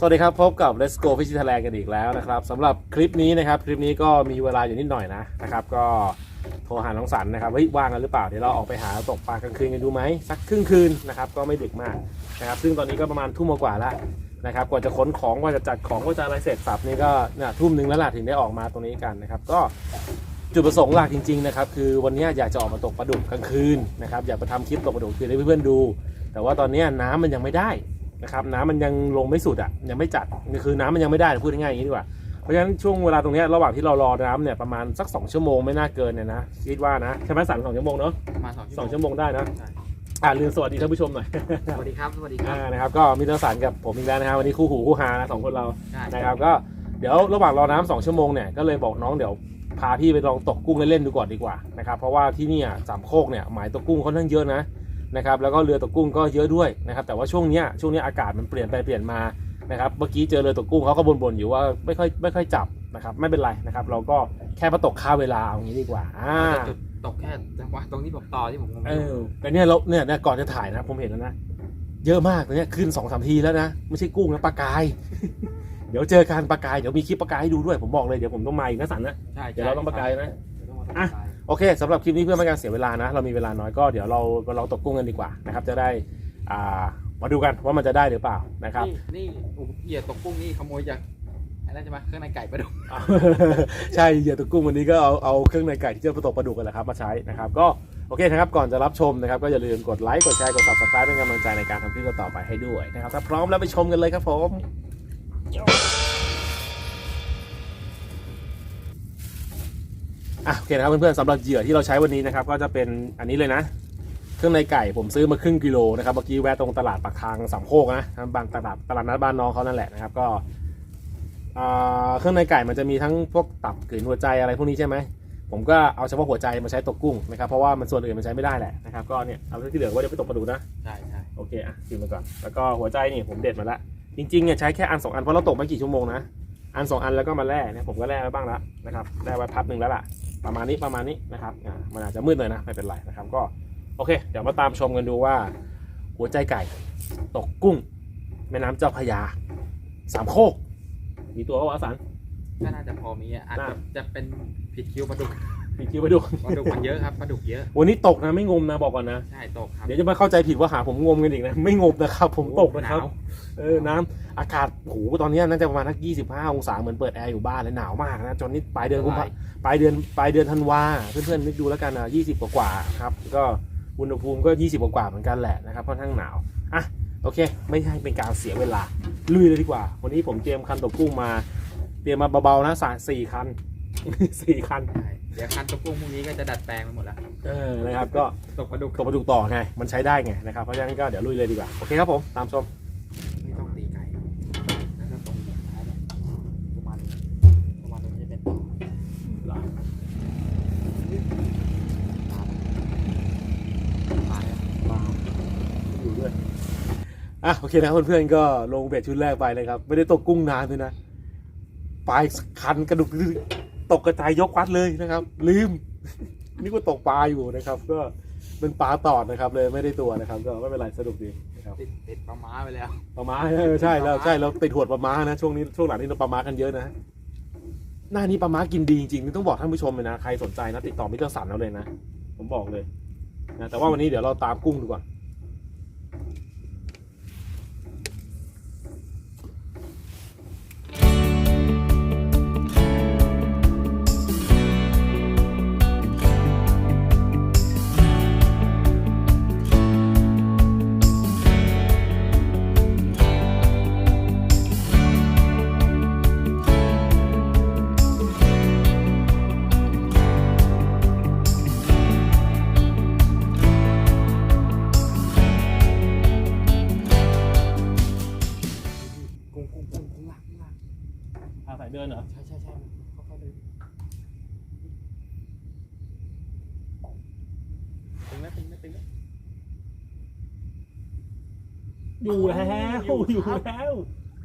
สวัสดีครับ พบกับ Let's Go Fishing Thailand กันอีกแล้วนะครับสำหรับคลิปนี้นะครับ คลิปนี้ก็มีเวลาอยู่นิดหน่อยนะนะครับ ก็โทรหาน้องสันนะครับเฮ้ยว่างกันหรือเปล่าเดี๋ยวเราออกไปหาตกปลากลางคืนกันดูไหมสักครึ่งคืนนะครับก็ไม่ดึกมากนะครับ ซึ่งตอนนี้ก็ประมาณทุ่มกว่าแล้วนะครับกว่าจะขนของกว่าจะจัดของกว่าจะอะไรเสร็จสับนี่ก็เนี่ยทุ่มหนึ่งแล้วล่ะถึงได้ออกมาตรงนี้กันนะครับ ก็จุดประสงค์หลักจริงๆนะครับคือวันนี้อยากจะออกมาตกปลาดุกกลางคืนนะครับอยากไปทำคลิปตกปลาดุกคืนให้เพื่อนๆดู แต่ว่าตอนนี้น้ำมันยังไม่ได้ นะครับน้ำมันยังลงไม่สุดอะยังไม่จัดนี่คือน้ำมันยังไม่ได้พูดง่ายๆอย่างนี้ดีกว่าเพราะฉะนั้นช่วงเวลาตรงเนี้ยระหว่างที่เรารอน้ำเนี่ยประมาณสัก 2 ชั่วโมงไม่น่าเกินเนี่ยนะคิดว่านะใช่ไหมสั่งสองชั่วโมงเนาะประมาณสองสองชั่วโมงได้นะใช่อ่าลืมสวัสดีท่านผู้ชมหน่อย สวัสดีครับสวัสดีครับ อ่านะครับก็มีเนื้อสารกับผมอีกแล้วนะครับวันนี้คู่หูคู่หานะสองคนเราใช่นะครับก็เดี๋ยวระหว่างรอน้ำสองชั่วโมงเนี่ยก็เลยบอกน้องเดี๋ยวพาพี่ไปลองตกกุ้งเล่นๆดูก่อนดีกว่านะครับเพราะว่าที่เนี่ยสามโคกเนี่ยหมายตกกุ้งค่อนข้างเยอะนะ นะครับแล้วก็เรือตกกุ้งก็เยอะด้วยนะครับแต่ว่าช่วงเนี้ยช่วงเนี้ยอากาศมันเปลี่ยนไปเปลี่ยนมานะครับเมื่อกี้เจอเรือตกกุ้งเขาก็บ่นๆอยู่ว่าไม่ค่อยไม่ค่อยจับนะครับไม่เป็นไรนะครับเราก็แค่มาตกค่าเวลาเอางี้ดีกว่าอ่าจุดตกแค่จังหวะตรงที่ผมต่อที่ผมงงเออแต่เนี่ยเราเนี่ยเนี่ยก่อนจะถ่ายนะผมเห็นแล้วนะเยอะมากตอนเนี้ยขึ้นสองสามทีแล้วนะไม่ใช่กุ้งนะปลากาย เดี๋ยวเจอการปลากายเดี๋ยวมีคลิปปลากายให้ดูด้วยผมบอกเลยเดี๋ยวผมต้องมาอีกนะสันนะใช่เดี๋ยวเราต้องปลากายนะเดี๋ยวต้องมาตกอะปลากาย โอเคสำหรับคลิปนี้เพื่อไม่ให้การเสียเวลานะ เรามีเวลาน้อยก็เดี๋ยวเรามาลองตกกุ้งกันดีกว่านะครับ จะได้อ่ามาดูกันว่ามันจะได้หรือเปล่านะครับ นี่นี่โอ้โหเหยื่อตกกุ้งนี่ขโมยจากอันนั้นใช่ไหมเครื่องในไก่ปลาดุกใช่เหยื่อตกกุ้งวันนี้ก็เอาเอาเครื่องในไก่ที่จะประตกปลาดุกกันแหละครับมาใช้นะครับ ก็โอเคนะครับก่อนจะรับชมนะครับก็อย่าลืมกดไลค์กดแชร์กด subscribe เป็นกำลังใจในการทำคลิปต่อไปให้ด้วยนะครับถ้าพร้อมแล้วไปชมกันเลยครับผม อะโอเคนะครับเพื่อนๆสำหรับเหยื่อที่เราใช้วันนี้นะครับ ก็จะเป็นอันนี้เลยนะ เครื่องในไก่ผมซื้อมาครึ่งกิโลนะครับเมื่อกี้แวะตรงตลาดปากทางสามโคกนะบางตลาดตลาดนัดบ้านน้องเขานั่นแหละนะครับก็อ่าเครื่องในไก่มันจะมีทั้งพวกตับกลืนหัวใจอะไรพวกนี้ใช่ไหมผมก็เอาเฉพาะหัวใจมาใช้ตกกุ้งนะครับเพราะว่ามันส่วนอื่นมันใช้ไม่ได้แหละนะครับก็เนี่ยเอาที่เหลือไว่าจะไปตกปลาดุกนะใช่ใช่โอเคอะกินมาก่อนแล้วก็หัวใจนี่ผมเด็ดมาละจริงๆเนี่ยใช้แค่อันสองอันเพราะเราตกไม่กี่ชั่วโมงนะอันสองอันแล้วก็มาแล่เนี่ยผมก็แล่ไว้บ้างแล้วนะครับแล่ไว้พับหนึ่งแล้วล่ะ ประมาณนี้ประมาณนี้นะครับอ่ามันอาจจะมืดหน่อยนะไม่เป็นไรนะครับ ก็โอเค เดี๋ยวมาตามชมกันดูว่า หัวใจไก่ตกกุ้ง แม่น้ำเจ้าพระยาสามโคก มีตัววะสัน ก็น่าจะพอมีอะอาจจะน่าจะเป็นผิดคิวปลาดุก มีคิวไปดูปลาดุกมันเยอะครับปลาดุกเยอะ วันนี้ตกนะไม่งมนะบอกก่อนนะ ใช่ตกครับ เดี๋ยวจะมาเข้าใจผิดว่าหาผมงมกันอีกนะ ไม่งมนะครับ ผมตกนะครับหาวเออน้ำอากาศโหตอนนี้น่าจะประมาณทักยี่สิบห้าองศาเหมือนเปิดแอร์อยู่บ้านเลยหนาวมากนะจนนี้ปลายเดือนกุมภาปลายเดือนปลายเดือนธันวาเพื่อนๆนึกดูแล้วกันนะยี่สิบกว่าๆครับ ก็อุณหภูมิก็ยี่สิบกว่าๆเหมือนกันแหละนะครับค่อนข้างหนาวอะโอเค ไม่ให้เป็นการเสียเวลาลุยเลยดีกว่า วันนี้ผมเตรียมคันตกกุ้งมา เตรียมมาเบาๆนะสามสี่คัน สี่คันใช่เดี๋ยวคันตกกุ้งพวกนี้ก็จะดัดแปลงไปหมดแล้วเออนะครับ ก็ตกปลาดุกตกปลาดุกต่อไง มันใช้ได้ไงนะครับ เพราะฉะนั้นก็เดี๋ยวลุยเลยดีกว่า โอเคครับผม ตามชม ไม่ต้องตีไก่แล้วก็ตรงนี้นะครับประมาณประมาณตรงนี้เป็นต่อปลาเนี่ยอยู่ด้วย อะ โอเคนะเพื่อนๆ ก็ลงเบ็ดชุดแรกไปเลยครับ ไม่ได้ตกกุ้งนานด้วยนะ ปลายคันกระดุก ตกกระจายยกวัดเลยนะครับ ลืม นี่ก็ตกปลาอยู่นะครับ ก็เป็นปลาตอดนะครับ เลยไม่ได้ตัวนะครับก็ไม่เป็นไรสนุกดีนะครับติดติดปลาม้าไปแล้วปลาม้าเออใช่แล้วใช่เราติดหวดปลาม้านะช่วงนี้ช่วงหลังนี้เราปลาม้ากันเยอะนะหน้านี้ปลาม้ากินดีจริงๆนี่ต้องบอกท่านผู้ชมเลยนะใครสนใจนะติดต่อมิสเตอร์สันเราเลยนะ ผมบอกเลยนะแต่ว่าวันนี้เดี๋ยวเราตามกุ้งดูก่อน เดินเหรอ ใช่ใช่ใช่ค่อยๆเดินตึงไหมตึงไหมตึงไหมอยู่แล้วอยู่แล้ว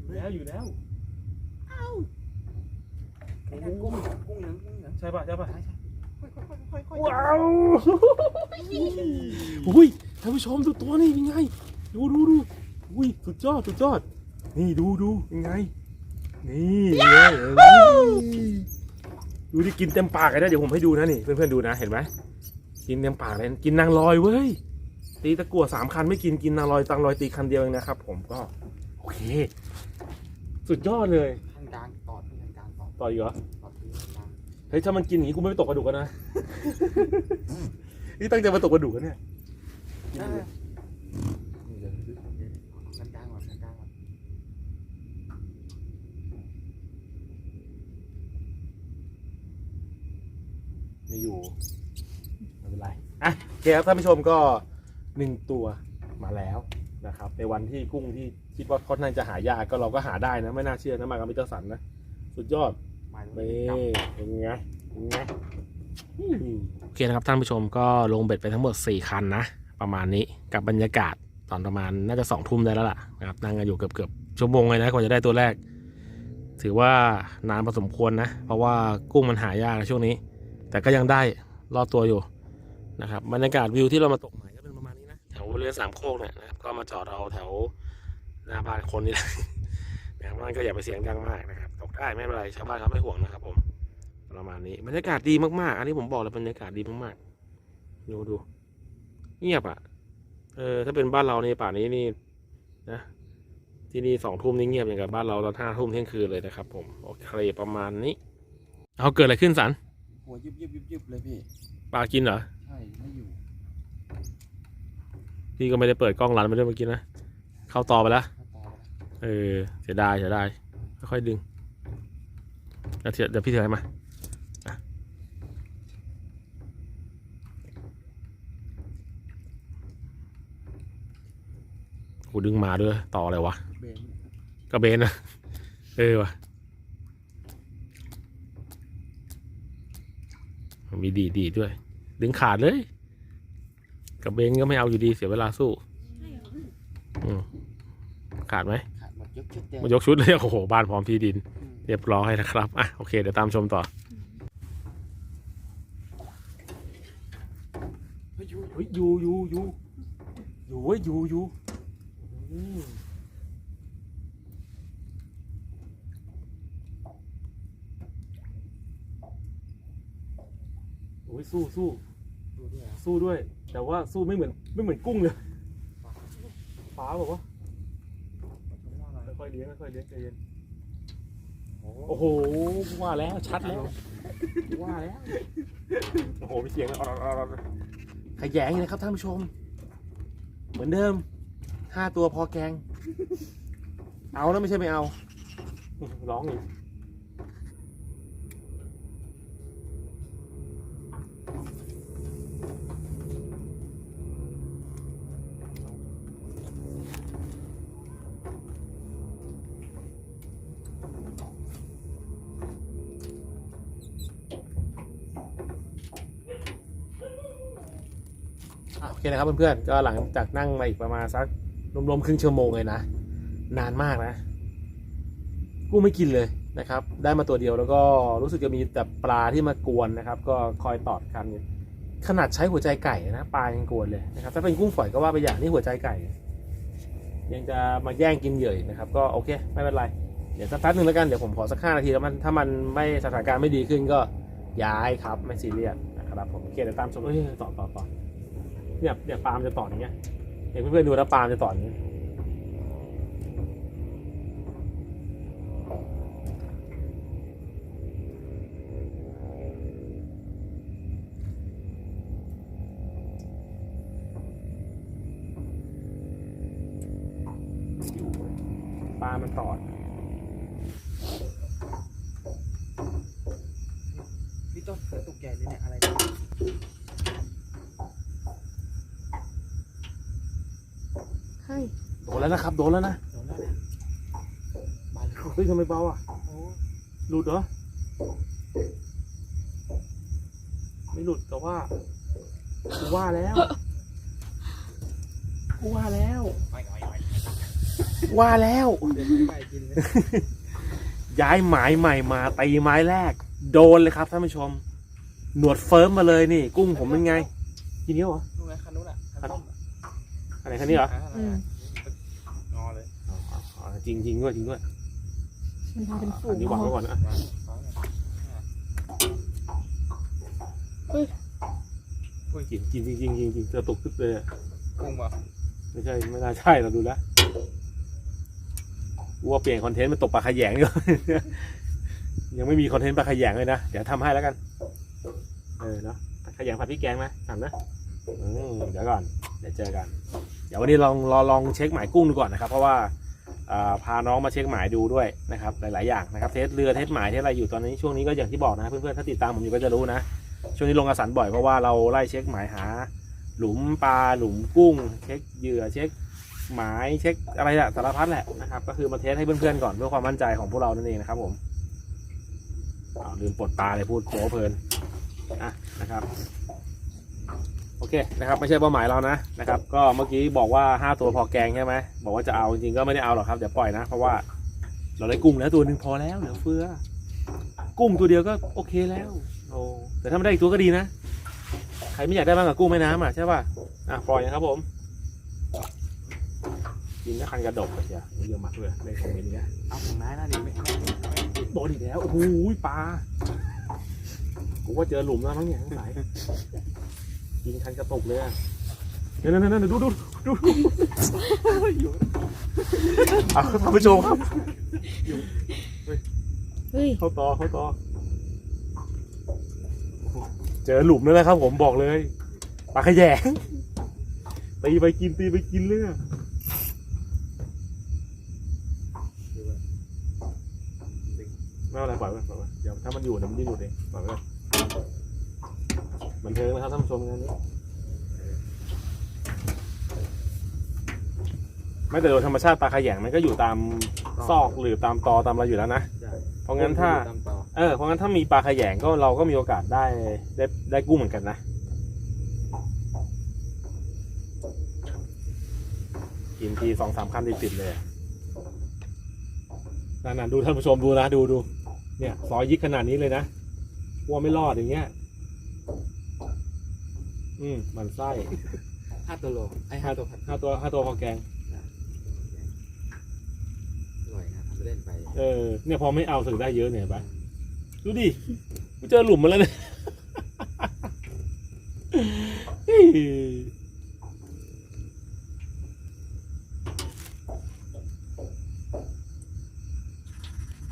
อยู่แล้วอยู่แล้วไอ้นั่นกุ้งกุ้งเหลืองกุ้งเหลืองใช่ป่ะใช่ป่ะใช่ใช่ค่อยๆค่อยๆค่อยๆค่อยว้าวอุ้ยท่านผู้ชมดูตัวนี่ยังไง ดูดูดูอุ้ยสุดยอดสุดยอดนี่ดูดูยังไง นี่เลยเอ้ยดูที่กินเต็มปากเลยนะเดี๋ยวผมให้ดูนะนี่เพื่อนๆดูนะเห็นไหมกินเต็มปากเลยกินนางลอยเว้ยตีตะกั่วสามคันไม่กินกินนางลอยตังลอยตีคันเดียวเองนะครับ ผมก็โอเค สุดยอดเลยข้างกลางตอดข้างกลางตอดต่ออีกเหรอตอดที่ข้างกลางเฮ้ยถ้ามันกินอย่างนี้กูไม่ไปตกกระดูกกันนะนี่ตั้งใจมาตกกระดูกกันเนี่ย ข้างกลางก่อนข้างกลางก่อน ไม่อยู่ไม่เป็นไรอะโอเคครับท่านผู้ชมก็หนึ่งตัวมาแล้วนะครับ ในวันที่กุ้งที่คิดว่าค่อนข้างจะหายากก็เราก็หาได้นะ ไม่น่าเชื่อนะมากับมิสเตอร์สันนะ สุดยอดหมายถึงนี่กลับเป็นไงเป็นไงโอเคนะครับท่านผู้ชมก็ลงเบ็ดไปทั้งหมด 4 คันนะ ประมาณนี้กับบรรยากาศตอนประมาณน่าจะสองทุ่มได้แล้วล่ะนะครับนั่งกันอยู่เกือบเกือบๆชั่วโมงเลยนะกว่าจะได้ตัวแรก ถือว่านานพอสมควรนะ เพราะว่ากุ้งมันหายากในช่วงนี้ แต่ก็ยังได้รอดตัวอยู่นะครับบรรยากาศวิวที่เรามาตกใหม่ก็เป็นประมาณนี้นะแถวเรือสามโคกเนี่ยนะครับก็มาจอดเราแถวหน้าบ้านคนนี่แหละนะครับมันก็อย่าไปเสียงดังมากนะครับตกได้ไม่เป็นไรชาวบ้านเขาไม่ห่วงนะครับ ผมประมาณนี้บรรยากาศดีมากๆ อันนี้ผมบอกเลยบรรยากาศดีมากๆดูดูเงียบอะเออถ้าเป็นบ้านเราในป่านี้นี่นะที่นี่สองทุ่มนี่เงียบอย่างกับบ้านเราตอนห้าทุ่มเที่ยงคืนเลยนะครับ ผมโอเคประมาณนี้ เอาเกิดอะไรขึ้นสัน หัวยิบยิบยิบยิบเลยพี่ ปลากินเหรอ ใช่ ไม่อยู่ พี่ก็ไม่ได้เปิดกล้องรันไปด้วยเมื่อกี้นะ เข้าต่อไปแล้ว ถ้าตอเออ เสียดายเสียดายค่อยๆดึงแล้วเดี๋ยวเดี๋ยวพี่ถือให้มาอะโหดึงมาด้วย ต่ออะไรวะ เบนกระเบนนะ เออว่ะ มีดีดีดด้วย ดึงขาดเลย กระเบนก็ไม่เอาอยู่ดีเสียเวลาสู้อืมขาดไหมขาดหมดยกชุดเดียวมายกชุดเลยโอ้โหบ้านพร้อมที่ดิน เรียบร้อยนะครับอะโอเคเดี๋ยวตามชมต่อเฮ้ยอยู่เฮ้ยอยู่อยู่อยู่อยู่เว้ยอยู่อยู่อืมโอ้ ยสู้สู้ดูด้วยอะสู้ด้วย แต่ว่าสู้ไม่เหมือนไม่เหมือนกุ้งเลยฟ้าบอกว่าค่อยๆเลี้ยงค่อยๆเลี้ยงใจเย็นโอ้โหโอ้โหว่าแล้วชัดแล้วว่าแล้วโอ้โหมีเสียงแล้วขยงเลยนะครับท่านผู้ชม เหมือนเดิมห้าตัวพอแกง เอานะไม่ใช่ไม่เอา ร้องอีก นะครับเพื่อนๆ ก็หลังจากนั่งมาอีกประมาณสักรวมๆครึ่งชั่วโมงเลยนะ นานมากนะ กุ้งไม่กินเลยนะครับ ได้มาตัวเดียวแล้วก็รู้สึกจะมีแต่ปลาที่มากวนนะครับ ก็คอยตอดกันขนาดใช้หัวใจไก่นะปลายังกวนเลยนะครับ ถ้าเป็นกุ้งฝอยก็ว่าไปอย่างนี่หัวใจไก่ ยังจะมาแย่งกินเหยื่อนะครับ ก็โอเค ไม่เป็นไรเดี๋ยวสักแป๊บหนึ่งแล้วกันเดี๋ยวผมขอสักห้านาทีแล้วมันถ้ามันไม่สถานการณ์ไม่ดีขึ้นก็ย้ายครับไม่ซีเรียสนะครับผมโอเคเดี๋ยวตามชมเอ้ยต่อต่อต่อ เนี่ยเนี่ยปาล์มจะต่ออย่างเงี้ยเห็นเพื่อนๆดูนะปาล์มจะต่ออย่างเงี้ยปลามันตอด พี่ต้นตุ๊กแกนี่เนี่ยอะไรเนี่ย ให้ โดน แล้วนะครับ โดนแล้วนะโดนแล้วเนี่ยบานเลยเฮ้ยทำไมเบาอะโอ้หลุดเหรอ ไม่หลุดแต่ว่ากูว่าแล้วกูว่าแล้วไปไปไปว่าแล้วเดี๋ยวไม่ไปกินเลยย้ายหมายใหม่มาตีไม้แรก โดนเลยครับท่านผู้ชม หนวดเฟิร์มมาเลยนี่ กุ้งผมเป็นไงกินเนี้ยเหรอนู่นไงคันนู้นอะคันต้มอะอะไรคันนี้เหรอ อ่านั่นน่ะงอเลย อ๋ออ๋อ จริงจริงด้วยจริงด้วยมันทำเป็นฝูอังนนี้วางไว้ก่อนนะเฮ้ยจริงจริงจริงจริงจริงจริงจะตกขึ้นเลยอะกุ้งป่ะไม่ใช่ไม่น่าใช่เราดูแล้วกูว่าเปลี่ยนคอนเทนต์เป็นตกปลาขยงดีกว่า ยังไม่มีคอนเทนต์ปลาขยงเลยนะ เดี๋ยวทำให้แล้วกัน เออเนาะปลาขยงผัดพริกแกงไหมทำนะอืมเดี๋ยวก่อน เดี๋ยวเจอกัน เดี๋ยววันนี้ลองรอลองเช็คหมายกุ้งดูก่อนนะครับ เพราะว่าอ่า พาน้องมาเช็คหมายดูด้วยนะครับหลายๆอย่างนะครับเทสเรือเทสหมายเทสอะไรอยู่ตอนนี้ช่วงนี้ก็อย่างที่บอกนะเพื่อนๆถ้าติดตามผมอยู่ก็จะรู้นะ ช่วงนี้ลงกระสันบ่อยเพราะว่าเราไล่เช็คหมายหา หลุมปลาหลุมกุ้ง เช็คเหยื่อเช็คหมายเช็คอะไรอะสารพัดแหละนะครับก็คือมาเทสให้เพื่อนๆก่อนเพื่อความมั่นใจของพวกเรานั่นเองนะครับผมลืมปลดปลาเลยพูดโผเพลินอะนะครับ โอเคนะครับไม่ใช่เป้าหมายเรานะนะครับก็เมื่อกี้บอกว่าห้าตัวพอแกงใช่ไหมบอกว่าจะเอาจริงๆก็ไม่ได้เอาหรอกครับเดี๋ยวปล่อยนะ เพราะว่าเราได้กุ้งแล้วตัวหนึ่งพอแล้วเหลือเฟือ กุ้งตัวเดียวก็โอเคแล้วโอ้แต่ถ้าไม่ได้อีกตัวก็ดีนะ ใครไม่อยากได้บ้างกับกุ้งแม่น้ำอะใช่ป่ะอะปล่อยนะครับผมกินแล้วคันกระดกเชียเยอะมากเลยในคอมเมนต์เนี้ยเอาของน้ายนะดิไม่ไม่ไม่ไม่ติดโดนอีกแล้วโอ้โหปลากูว่าเจอหลุมแล้วมั้งเนี่ยทั้งสาย กินคันกระตกเลยอะนั่นนั่นนั่นดูดูดูดูอยู่เอาท่านผู้ชมครับเฮ้ยเข้าต่อเข้าต่อเจอหลุมแล้วนะครับ ผมบอกเลยปลาขยงตีไปกินตีไปกินเลยอะไม่เป็นไรปล่อยไว้ปล่อยไว้เดี๋ยวถ้ามันอยู่เดี๋ยวมันจะหยุดเองปล่อยไว้ก่อน บันเทิงนะครับท่านผู้ชมงานนี้ไม่แต่โดยธรรมชาติปลาขยงมันก็อยู่ตามซอกหรือตามตอตามอะไรอยู่แล้วนะ ใช่เพราะงั้นถ้า ตมต่อเออเพราะงั้นถ้ามีปลาขยงก็เราก็มีโอกาสได้ได้ได้กุ้งเหมือนกันนะกินทีสองสามคันติดๆเลยอะนั่นๆดูท่านผู้ชมดูนะดูดูเนี่ยซอยยิกขนาดนี้เลยนะกลัวไม่รอดอย่างเงี้ย อืมมันไส้ห้าตัวโลไอ้ห้าตัวผัดห้าตัวห้าตัวพอแกง อร่อยนะทำไปเล่นไปเออ เนี่ยพอไม่เอาถึงได้เยอะเนี่ยเห็นปะดูดิกูเจอหลุมมาแล้วเนี่ย เฮ้ย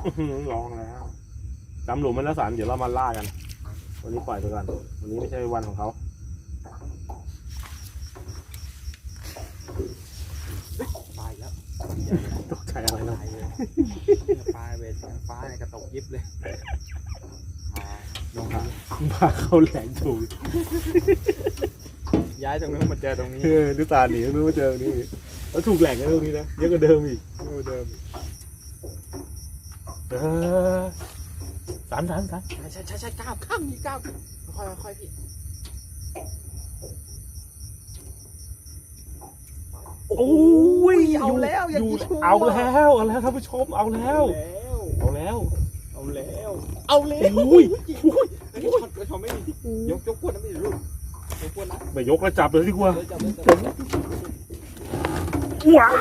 อื้อหือลองแล้วจำหลุมมันแล้วสารเดี๋ยวเรามาล่ากัน วันนี้ปล่อยไปก่อนวันนี้ไม่ใช่วันของเขา ตายแล้ว ตกใจอะไร นะตายเลยปลาเวทฟ้าในกระตกยิบเลยอ๋อลองหาพาเข้าแหลงถูกย้ายตรงนู้นมาเจอตรงนี้เออดูตาหนีไม่รู้ว่าเจอตรงนี้อีกแล้วถูกแหลกกันตรงนี้นะเยอะกว่าเดิมอีกเยอะกว่าเดิมอีกเออสามสามสามใช่ใช่ใช่ใช่ก้าวข้ามนี่ก้าวค่อยๆค่อยๆพี่ โอ้ยเอาแล้วอย่างนี้อยู่ชัวร์ เอาแล้วเอาแล้วท่านผู้ชมเอาแล้ว เอาแล้ว เอาแล้วเอาแล้วเอาแล้วโอ้ยโอ้ยไอ้นี่ช็อตก็ช็อตไม่มียกยกพวดนะไม่รู้ยกพวดนะไม่ยกแล้วจับเลยดีกว่าเดี๋ยวจับเลยจับเลยว้าว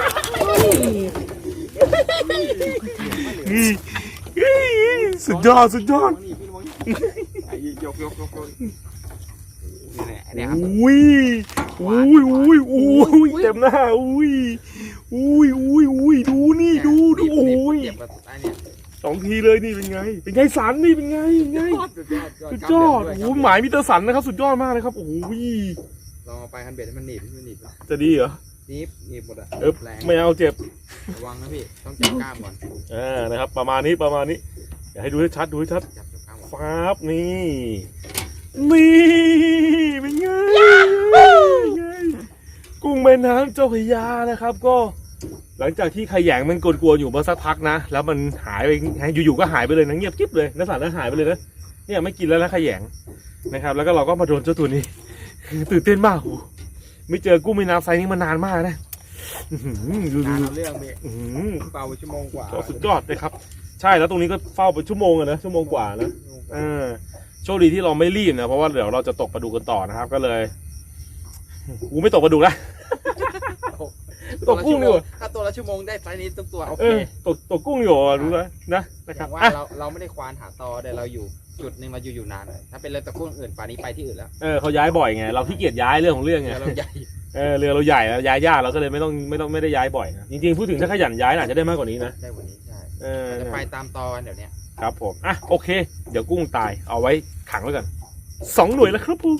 อีอีสุดยอดสุดยอดนี่พี่มองนี่ไอ้ยกยกยกยกนี่แหละเนี่ยครับอุ้ย อุ้ยอุ้ยอุ้ยเต็มหน้าอุ้ยอุ้ยอุ้ยอุ้ยดูนี่ดูดูโอ้ยเจ็บแบบไอ้เนี่ยสองทีเลยนี่เป็นไง เป็นไงสันนี่เป็นไงเป็นไงสุดยอดสุดยอดโอ้ยหมายมิเตอร์สันนะครับ สุดยอดมากเลยครับโอ้ยลองเอาไปคันเบ็ดให้มันหนีบให้มันหนีบนะจะดีเหรอหนีบหนีบหมดอะเออแรงไม่เอาเจ็บระวังนะพี่ต้องจับกล้ามก่อนอ่านะครับ ประมาณนี้ประมาณนี้อยากให้ดูให้ชัดดูให้ชัดจับจับกล้ามก่อนฟ้าบนี่นี่เป็นไงเป็นไงกุ้ง แม่น้ำเจ้าพระยานะครับ ก็หลังจากที่ขยงมันกลวนๆอยู่มาสักพักนะ แล้วมันหายไปอยู่ๆก็หายไปเลยนะเงียบกิ๊บเลยนักสารนั้นหายไปเลยนะเนี่ยไม่กินแล้วนะขยงนะครับ แล้วก็เราก็มาโดนเจ้าตัวนี้ตื่นเต้นมากโอ้โหไม่เจอกุ้งแม่น้ำไซส์นี้มานานมากนะอื้อหือดูนานดูเอาเรื่องพี่อื้อหือเป่าไปชั่วโมงกว่าสุดยอดเลยครับ ใช่แล้วตรงนี้ก็เฝ้าไปชั่วโมงอะนะชั่วโมงกว่านะเออโชคดีที่เราไม่รีบนะเพราะว่าเดี๋ยวเราจะตกปลาดุกกันต่อนะครับ ก็เลย กูไม่ตกปลาดุกละตกกุ้งดีกว่าถ้าตัวละชั่วโมงได้ไซส์นี้ทุกตัวโอเอเคอตกตกกุ้งอยู่อะรู้ไหมนะนะคอรับย่างว่าอะเราเราไม่ได้ควานหาตอแต่เราอยู่จุดหนึงเราอยู่อยู่นานเลยถ้าเป็นเรือตะกุ้งอื่นป่านนี้ไปที่อื่นแล้วเออเขาย้ายบ่อยไงเราขี้เกียจย้ายเรื่องของเรื่องไงเรือเราใหญ่เออเรือเราใหญ่แล้วย้ายยากเราก็เลยไม่ต้องไม่ต้องไม่ได้ย้ายบ่อยนะจริงๆพูดถึงถ้าขยันย้ายน่าจะได้มากกว่านี้นะได้กวันนี้ใช่เออจะไปตามตอกันเดี๋ยวเนี้ยครับผมอะโอเค เดี๋ยวกุ้งตายเอาไว้ขังไว้ก่อนสองหน่วยแล้วครับผม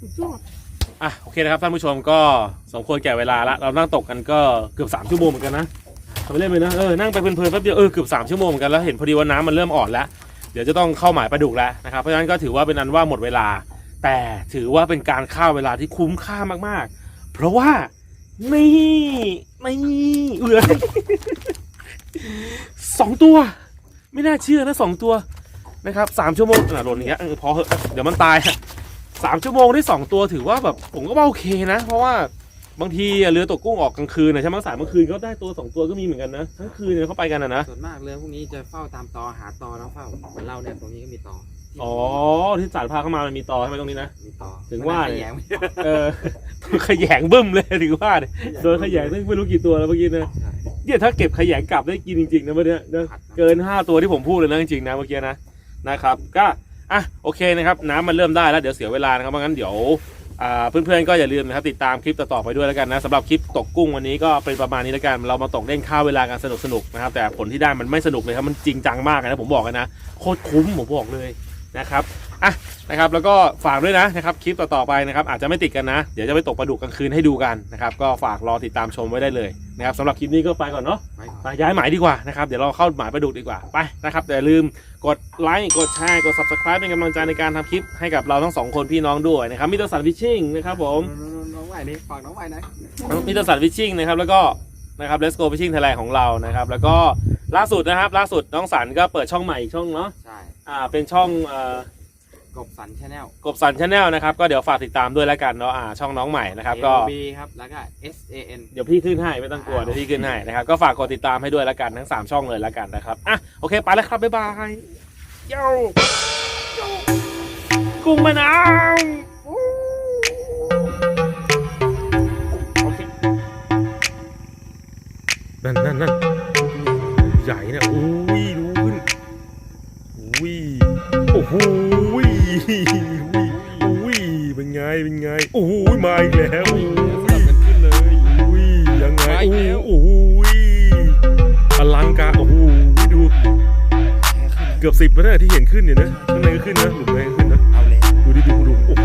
สุดยอด อะโอเคนะครับท่านผู้ชมก็สมควรแก่เวลาละเรานั่งตกกันก็เกือบสามชั่วโมงเหมือนกันนะทำไปเล่นไปนะเออนั่งไปเพลินๆแป๊บเดียวเออเกือบสามชั่วโมงเหมือนกันแล้วเห็นพอดีว่าน้ำมันเริ่มอ่อนแล้วเดี๋ยวจะต้องเข้าหมายปลาดุกแล้วนะครับเพราะฉะนั้นก็ถือว่าเป็นอันว่าหมดเวลา แต่ถือว่าเป็นการฆ่าเวลาที่คุ้มค่ามากๆ เพราะว่านี่นี่เอือสองตัว ไม่น่าเชื่อนะสองตัวนะครับสามชั่วโมงอะหล่นอย่างเงี้ยเออพอเหอะเดี๋ยวมันตาย สามชั่วโมงได้สองตัวถือว่าแบบผมก็ว่าโอเคนะ เพราะว่าบางทีเรือตกกุ้งออกกลางคืนนะใช่ไหมสายเมื่อคืนก็ได้ตัวสองตัวก็มีเหมือนกันนะทั้งคืนเนี่ยเขาไปกันนะนะส่วนมากเรือพวกนี้จะเฝ้าตามตอหาตอแล้วเฝ้าเหมือนเราเนี่ยตรงนี้ก็มีตออ๋อที่สารพาเข้ามามันมีตอใช่ไหมตรงนี้นะมีตอถึงว่าเนี่ยเออขยงบึ้มเลยถือว่าเนี่ยโดนขยงตั้งไม่รู้กี่ตัวแล้วเมื่อกี้นะเนี่ยถ้าเก็บขยงกลับได้กินจริงๆนะเมื่อกี้นะผัดนะเกินห้าตัวที่ผมพูดเลยนะจริงๆนะเมื่อกี้นะนะครับ ก็ อะโอเคนะครับน้ำมันเริ่มได้แล้วเดี๋ยวเสียเวลานะครับเพราะงั้นเดี๋ยวอ่าเพื่อนๆก็อย่าลืมนะครับติดตามคลิปต่อๆไปด้วยแล้วกันนะสำหรับคลิปตกกุ้งวันนี้ก็เป็นประมาณนี้แล้วกันเรามาตกเล่นข้าวเวลากันสนุกๆนะครับแต่ผลที่ได้มันไม่สนุกเลยครับมันจริงจังมากนะผมบอกกันนะโคตรคุ้มผมบอกเลยนะครับ อะนะครับแล้วก็ฝากด้วยนะนะครับคลิปต่อๆไปนะครับอาจจะไม่ติดกันนะ เดี๋ยวจะไปตกปลาดุกกลางคืนให้ดูกันนะครับก็ฝากรอติดตามชมไว้ได้เลยนะครับสำหรับคลิปนี้ก็ไปก่อนเนาะไว้ก่อนไปย้ายหมายดีกว่านะครับเดี๋ยวเราเข้าหมายประดุกดีกว่าไปนะครับแต่อย่าลืมกดไลค์กดแชร์กด subscribe เป็นกำลังใจในการทำคลิปให้กับเราทั้งสองคนพี่น้องด้วยนะครับมิตรสันฟิชชิ่งนะครับผมน้องใหม่นี่ฝากน้องใหม่หนะมิตรสันฟิชชิ่งนะครับแล้วก็นะครับ Let's Go Fishing Thailand ของเรานะครับ แล้วก็ล่าสุดนะครับ ล่าสุดน้องสันก็เปิดช่องใหม่อีกช่องเนาะใช่อ่าเป็นช่องเอ่อ กบสันชาแนลกบสันชาแนลนะครับก็เดี๋ยวฝากติดตามด้วยแล้วกันเนาะอ่าช่องน้องใหม่นะครับก็บีครับแล้วก็ S A N เดี๋ยวพี่ขึ้นให้ไม่ต้องกลัวเดี๋ยวพี่ขึ้นให้นะครับก็ฝากกดติดตามให้ด้วยแล้วกันทั้ง 3 ช่องเลยแล้วกันนะครับอะโอเคไปแล้วครับบ๊ายบายโย่โย่กุ้งแม่น้ำอู้โอเคนั่นนั่นนั่นใหญ่เนี่ยอุ้ยดูขึ้นอุ้ยโอ้โห อุ้ยอุ้ยเป็นไงเป็นไงโอ้โหมาอีกแล้วสลับกันขึ้นเลยอุ้ยยังไงมาอีกแล้วโอ้โหอลังการโอ้โหดูเกือบสิบแล้วนะที่เห็นขึ้นเนี่ยนะข้างในก็ขึ้นนะหลุมในก็ขึ้นนะเอาเลยดูดิดูดูโอ้โห